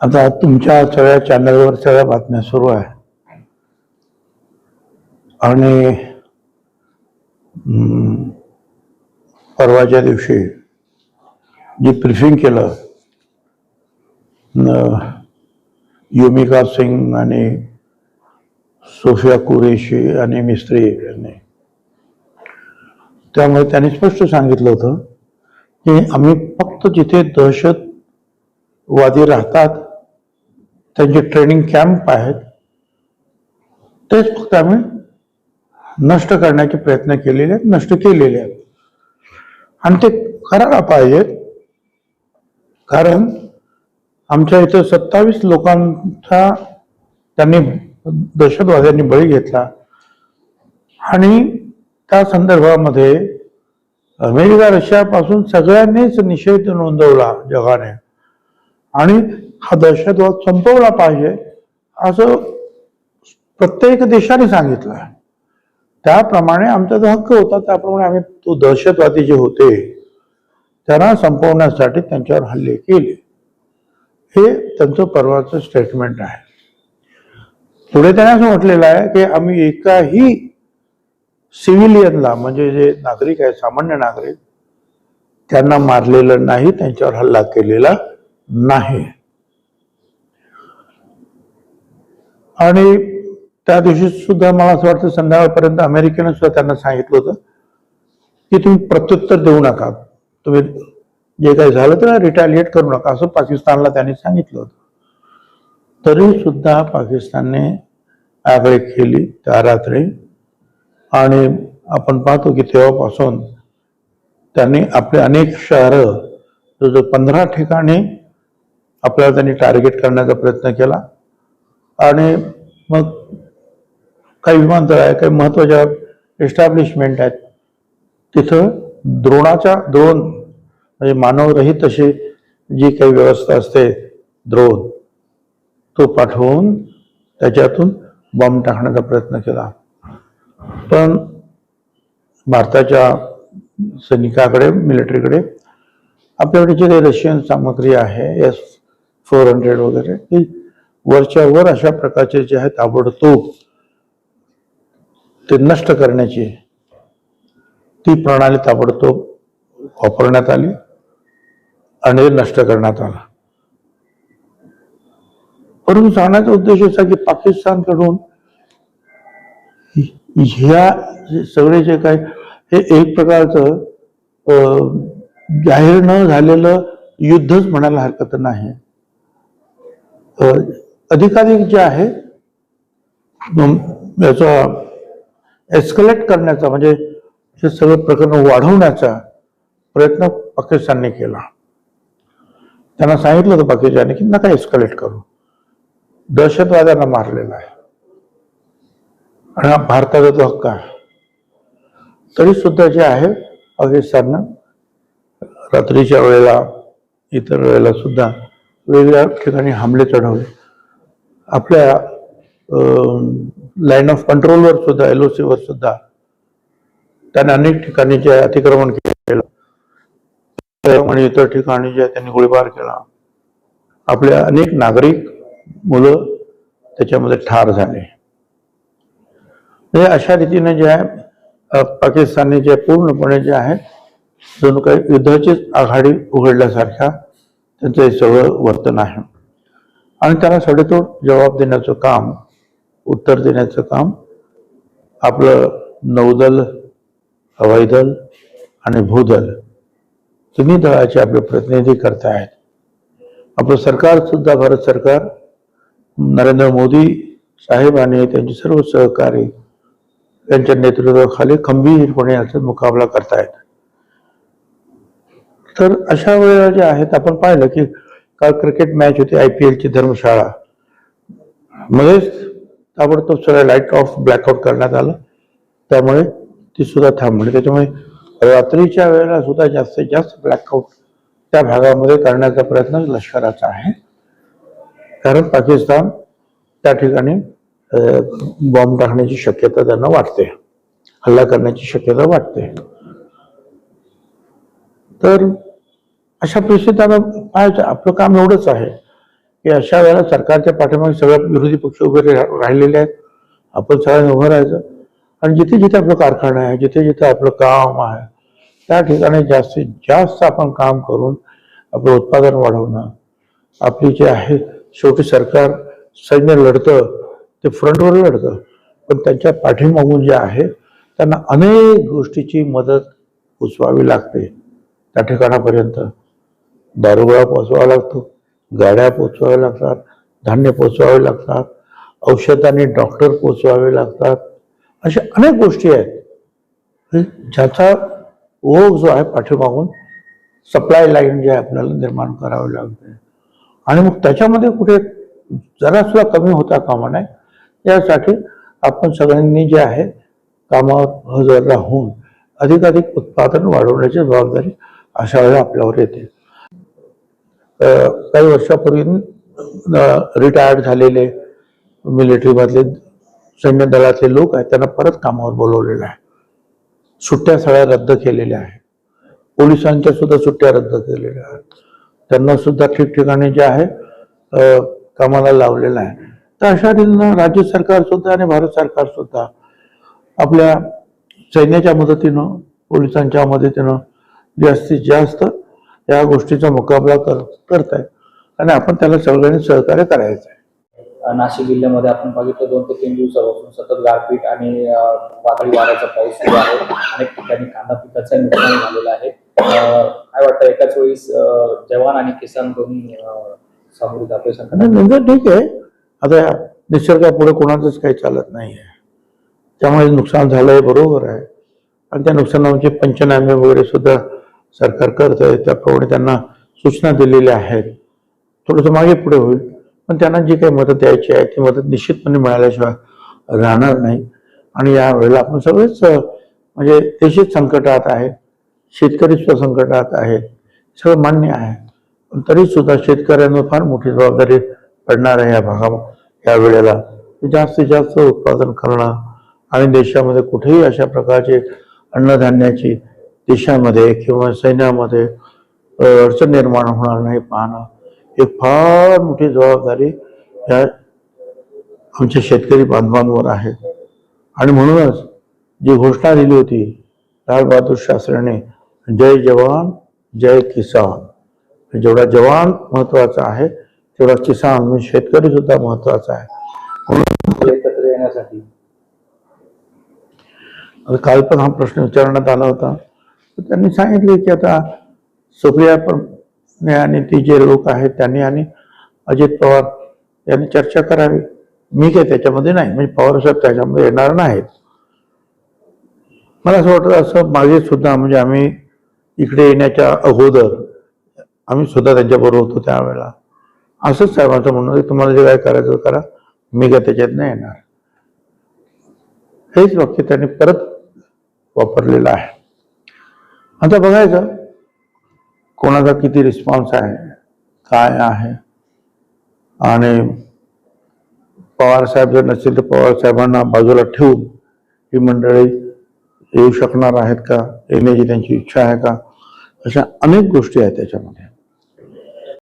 आता तुमच्या सगळ्या चॅनलवर सगळ्या बातम्या सुरू आहे. आणि परवाच्या दिवशी जे ब्रिफिंग केलं युमिका सिंग आणि सोफिया कुरेशी आणि मिस्त्री यांनी. त्यामुळे त्यांनी स्पष्ट सांगितलं होतं की आम्ही फक्त जिथे दहशतवादी राहतात त्यांचे ट्रेनिंग कॅम्प आहेत तेच फक्त आम्ही नष्ट करण्याचे प्रयत्न केलेले आहेत नष्ट केलेले आहेत. आणि ते करायला पाहिजेत कारण आमच्या इथं सत्तावीस लोकांचा त्यांनी दहशतवाद्यांनी बळी घेतला. आणि त्या संदर्भामध्ये अमेरिका रशियापासून सगळ्यांनीच निषेध नोंदवला जगाने. आणि हा दहशतवाद संपवला पाहिजे असं प्रत्येक देशाने सांगितलं त्याप्रमाणे आमचा जो हक्क होता त्याप्रमाणे आम्ही तो दहशतवादी जे होते त्यांना संपवण्यासाठी त्यांच्यावर हल्ले केले. हे त्यांचं परवाचं स्टेटमेंट आहे. पुढे त्याने असं म्हटलेलं आहे की आम्ही एकाही सिव्हिलियनला म्हणजे जे नागरिक आहे सामान्य नागरिक त्यांना मारलेलं नाही त्यांच्यावर हल्ला केलेला नाही. आणि त्या दिवशी सुद्धा मला असं वाटतं संध्याकाळपर्यंत अमेरिकेनं सुद्धा त्यांना सांगितलं होतं की तुम्ही प्रत्युत्तर देऊ नका. तुम्ही जे काही झालं तर रिटॅलिएट करू नका असं पाकिस्तानला त्यांनी सांगितलं होतं. तरी सुद्धा पाकिस्तानने आगळे केली त्या रात्री. आणि आपण पाहतो की तेव्हापासून त्यांनी आपले अनेक शहरं जवळजवळ पंधरा ठिकाणी आपल्याला त्यांनी टार्गेट करण्याचा प्रयत्न केला. आणि मग काही विमानतळ आहे काही महत्त्वाच्या एस्टॅब्लिशमेंट आहेत. तिथं द्रोणाच्या द्रोण म्हणजे मानवरहित अशी जी काही व्यवस्था असते द्रोण तो पाठवून त्याच्यातून बॉम्ब टाकण्याचा प्रयत्न केला. पण भारताच्या सैनिकाकडे मिलिटरीकडे आपल्याकडे जे काही रशियन सामग्री आहे एस फोर हंड्रेड वगैरे ती वरच्या वर अशा प्रकारचे जे आहे ताबडतोब ते नष्ट करण्याची ती प्रणाली ताबडतोब वापरण्यात आली आणि नष्ट करण्यात आला. परंतु सांगण्याचा उद्देश असा की पाकिस्तानकडून ह्या सगळे जे काय हे एक प्रकारचं अं, जाहीर न झालेलं युद्धच म्हणायला हरकत नाही. अधिकाधिक जे आहे याचा एस्कलेट करण्याचा म्हणजे हे सगळं प्रकरण वाढवण्याचा प्रयत्न पाकिस्तानने केला. त्यांना सांगितलं होतं पाकिस्तानने की नका एस्कलेट करू. दहशतवाद्यांना मारलेला आहे. आणि हा भारताचा तो हक्क आहे तरी सुद्धा जे आहे पाकिस्ताननं रात्रीच्या वेळेला इतर वेळेला सुद्धा वेगवेगळ्या ठिकाणी हमले चढवले. आपल्या लाईन ऑफ कंट्रोलवर सुद्धा एल वर सुद्धा त्याने अनेक ठिकाणी जे अतिक्रमण केलं. आणि इतर ठिकाणी जे त्यांनी गोळीबार केला. आपल्या अनेक नागरिक मुलं त्याच्यामध्ये ठार झाले. म्हणजे अशा रीतीने जे आहे पाकिस्तानी पाकिस्तानने जे पूर्णपणे जे आहे जणू काही युद्धाचीच आघाडी उघडल्यासारख्या त्यांचं हे सगळं वर्तन आहे. आणि त्याला सडेतोड जबाब देण्याचं काम उत्तर देण्याचं काम आपलं नौदल हवाई दल आणि भूदल तिन्ही दळाचे आपले प्रतिनिधी करतायत. आहेत आपलं सरकार सुद्धा भारत सरकार नरेंद्र मोदी साहेब आणि त्यांचे सर्व सहकारी त्यांच्या नेतृत्वाखाली खंबीरपणे याचा मुकाबला करतायत. तर अशा वेळेला जे आहेत आपण पाहिलं की काल क्रिकेट मॅच होती आय पी एलची धर्मशाळा. मध्येच ताबडतोब सगळं लाइट ऑफ ब्लॅकआउट करण्यात आलं. त्यामुळे ती सुद्धा थांबली. त्याच्यामुळे रात्रीच्या वेळेला सुद्धा जास्तीत जास्त ब्लॅकआउट त्या भागामध्ये करण्याचा प्रयत्न लष्कराचा आहे. कारण पाकिस्तान त्या ठिकाणी बॉम्ब टाकण्याची शक्यता त्यांना वाटते. हल्ला करण्याची शक्यता वाटते. तर अशा परिस्थितीत आता पाहायचं आपलं काम एवढंच आहे की अशा वेळेला सरकारच्या पाठीमागे सगळ्या विरोधी पक्ष उभे रा- राहिलेले आहेत. आपण सगळ्यांनी उभं राहायचं. आणि जिथे जिथे आपलं कारखाना आहे जिथे जिथे आपलं काम आहे त्या ठिकाणी जास्तीत जास्त आपण काम करून आपलं उत्पादन वाढवणं. आपली जे आहे शेवटी सरकार सैन्य लढतं ते फ्रंटवर लढतं. पण त्यांच्या पाठीमागून जे आहे त्यांना अनेक गोष्टीची मदत पोचवावी लागते त्या ठिकाणापर्यंत. दारुगोळा पोचवावा लागतो गाड्या पोचवाव्या लागतात धान्य पोचवावे लागतात औषध आणि डॉक्टर पोचवावे लागतात. अशा अनेक गोष्टी आहेत ज्याचा ओघ जो आहे पाठीमागून सप्लाय लाईन जे आहे आपल्याला निर्माण करावे लागते. आणि मग त्याच्यामध्ये कुठे जरासुद्धा कमी होता कामा नये यासाठी आपण सगळ्यांनी जे आहे कामावर हजर राहून अधिकाधिक उत्पादन वाढवण्याची जबाबदारी अशा वेळेला आपल्यावर येते. काही वर्षापूर्वी रिटायर्ड झालेले मिलिटरीमधले सैन्य दलातले लोक आहेत त्यांना परत कामावर बोलवलेलं आहे. सुट्ट्या सगळ्या रद्द केलेल्या आहेत. पोलिसांच्या सुद्धा सुट्ट्या रद्द केलेल्या आहेत. त्यांना सुद्धा ठिकठिकाणी जे आहे कामाला लावलेलं आहे. तर अशा रीतीनं राज्य सरकार सुद्धा आणि भारत सरकार सुद्धा आपल्या सैन्याच्या मदतीनं पोलिसांच्या मदतीनं जास्तीत जास्त या गोष्टीचा मुकाबला कर करत आहे आणि आपण त्याला सगळ्यांनी सहकार्य करायचं आहे. नाशिक जिल्ह्यामध्ये आपण बघितलं दोन ते तीन दिवसापासून सतत गारपीट आणि वादळी वाऱ्याचा पाऊस सुरू आहे. अनेक ठिकाणी कांदा पिकाचं नुकसान झालेलं आहे. काय वाटतं एकाच वेळी अं, जवान आणि किसान दोन्ही सामोरे जातोय म्हणजे ठीक आहे. आता निसर्गापुढे कोणाचंच काही चालत नाही आहे. त्यामुळे नुकसान झालंय बरोबर आहे. आणि त्या नुकसानाचे पंचनामे वगैरे सुद्धा सरकार करत आहे त्याप्रमाणे त्यांना सूचना दिलेल्या आहेत. थोडंसं मागे पुढे होईल. पण त्यांना जी काही मदत द्यायची आहे ती मदत निश्चितपणे मिळाल्याशिवाय राहणार नाही. आणि या वेळेला आपण सगळेच म्हणजे देशच संकटात आहे शेतकरी सुद्धा संकटात आहे सगळं मान्य आहे. पण तरी सुद्धा शेतकऱ्यांवर फार मोठी जबाबदारी पडणार आहे या भागा या वेळेला जास्तीत जास्त उत्पादन करणं आणि देशामध्ये कुठेही अशा प्रकारचे अन्नधान्याची देशामध्ये किंवा सैन्यामध्ये अडचण निर्माण होणार नाही पाहणं. ही फार मोठी जबाबदारी या आमच्या शेतकरी बांधवांवर आहे. आणि म्हणूनच जी घोषणा दिली होती लाल बहादूर शास्त्रीने जय जवान जय किसान. जेवढा जवान महत्त्वाचा आहे तेवढा किसान म्हणजे शेतकरी सुद्धा महत्त्वाचा आहे. एकत्र येण्यासाठी. काल पण हा प्रश्न विचारण्यात आला होता. तर त्यांनी सांगितले की आता सुप्रिया पण आणि ती जे लोक आहेत त्यांनी आणि अजित पवार यांनी चर्चा करावी. मी काय त्याच्यामध्ये नाही. म्हणजे पवार साहेब त्याच्यामध्ये येणार नाहीत. मला असं वाटतं असं मागे सुद्धा म्हणजे आम्ही इकडे येण्याच्या अगोदर आम्ही सुद्धा त्यांच्याबरोबर होतो त्यावेळेला. असंच साहेबांचं म्हणणं की तुम्हाला जे काय करायचं करा. मी काय त्याच्यात नाही येणार. हेच वाक्य त्यांनी परत वापरलेलं आहे. आता बघायचं कोणाचा किती रिस्पॉन्स आहे काय आहे? आणि पवार साहेब जर नसतील तर पवार साहेबांना बाजूला ठेवून ही मंडळी येऊ शकणार आहेत का? येण्याची त्यांची इच्छा आहे का? अशा अनेक गोष्टी आहेत त्याच्यामध्ये.